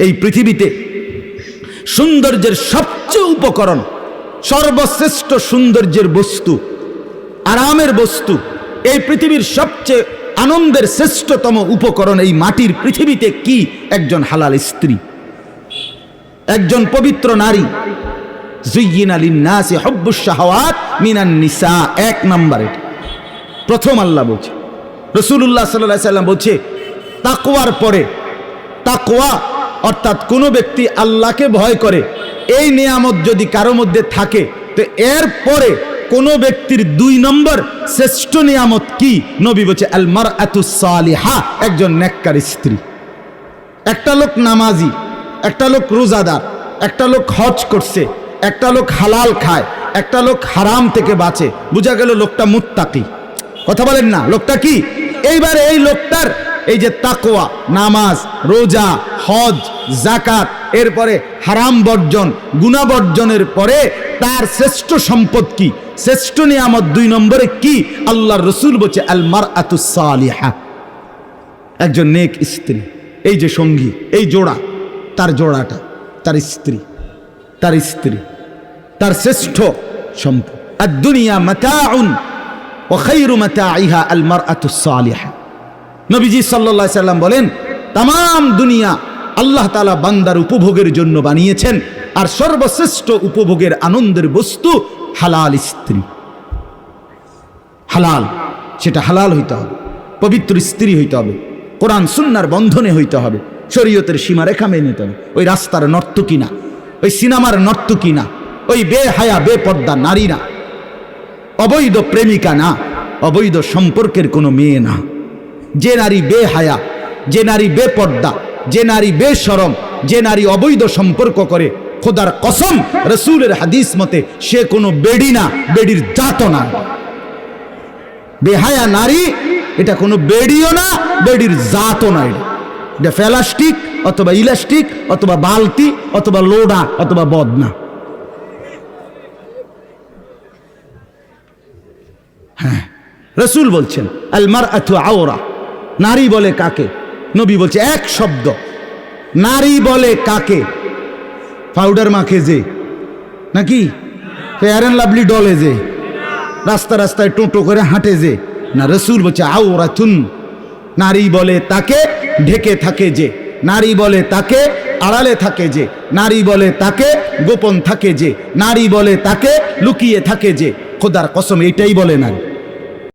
এই পৃথিবীতে সৌন্দর্যের সবচেয়ে উপকরণ, সর্বশ্রেষ্ঠ সৌন্দর্যের বস্তু, আরামের বস্তু, এই পৃথিবীর সবচেয়ে আনন্দের শ্রেষ্ঠতম উপকরণ এই মাটির পৃথিবীতে কি? একজন হালাল স্ত্রী, একজন পবিত্র নারী। জুইয়িন আলিন নাসি হব্বুস শাহাওয়াত মিনান এক নাম্বার। প্রথম আল্লাহ বলছে রসুল্লাহ সাল্লাহ সাল্লাম বলছে, তাকওয়ার পরে, তাকওয়া অর্থাৎ কোনো ব্যক্তি আল্লাহকে ভয় করে, এই নিয়ামত যদি কারও মধ্যে থাকে, তো এর পরে কোনো ব্যক্তির দুই নম্বর শ্রেষ্ঠ নিয়ামত কি? নবী বলছে আলমার সালিহা, একজন নেককার স্ত্রী। একটা লোক নামাজি, একটা লোক রোজাদার, একটা লোক হজ করছে, একটা লোক হালাল খায়, একটা লোক হারাম থেকে বাঁচে। বোঝা গেল লোকটা মুত্তাকি। কথা বলেন না, লোকটা কি? এইবার এই লোকটার এই যে তাকোয়া নামাজ, রোজা, হজ জাকাত এরপরে হারাম বর্জন গুণা বর্জনের পরে তার শ্রেষ্ঠ সম্পদ কি? শ্রেষ্ঠ নিয়ামত দুই নম্বরে কি? আল্লাহর রসুল বলছে আলমার আতুসালিহা একজন নেক স্ত্রী, এই যে সঙ্গী, এই জোড়া, তার জোড়াটা, তার স্ত্রী তার স্ত্রী, তার শ্রেষ্ঠ সম্পদ। আর দুনিয়া মাতাউন ও খৈরু মাতাইহা আল মারআতু সালিহা। নবীজি সাল্লাল্লাহু সাল্লাম বলেন তাম দুনিয়া আল্লাহ তাআলা বান্দার উপভোগের জন্য বানিয়েছেন, আর সর্বশ্রেষ্ঠ উপভোগের আনন্দের বস্তু হালাল স্ত্রী। হালাল, সেটা হালাল হইতে হবে, পবিত্র স্ত্রী হইতে হবে, কোরআন সুন্নার বন্ধনে হইতে হবে, শরীয়তের সীমারেখা মেনে নিতে হবে, ওই রাস্তার নর্তকী না ওই সিনেমার নর্তকী না ওই বেহায়া, বেপর্দা নারী না, অবৈধ প্রেমিকা না, অবৈধ সম্পর্কের কোনো মেয়ে না। যে নারী বেহায়া, যে নারী বে বেপর্দা, যে নারী বেসরম যে নারী অবৈধ সম্পর্ক করে, খোদার কসম রসুলের হাদিস মতে সে কোনো বেডি না, বেডির জাত না। বেহায়া নারী, এটা কোনো বেডিও না, বেডির জাতও না এটা। এটা ফেলাস্টিক অথবা ইলাস্টিক অথবা বালতি অথবা লোডা অথবা বদনা। হ্যাঁ রসুল বলছেন আলমার আথু আওরা। নারী বলে কাকে? নবী বলছে, এক শব্দ। নারী বলে কাকে? পাউডার মাখে যে। নাকি? ফেয়ার অ্যান্ড লাভলি ডলে যে। রাস্তা রাস্তায় টোটো করে হাঁটে যে। না, রসুল বলছে আওরা চুন নারী বলে তাকে ঢেকে থাকে যে। নারী বলে তাকে আড়ালে থাকে যে। নারী বলে তাকে গোপন থাকে যে। নারী বলে তাকে লুকিয়ে থাকে যে। খোদার কসম, এটাই বলে নারী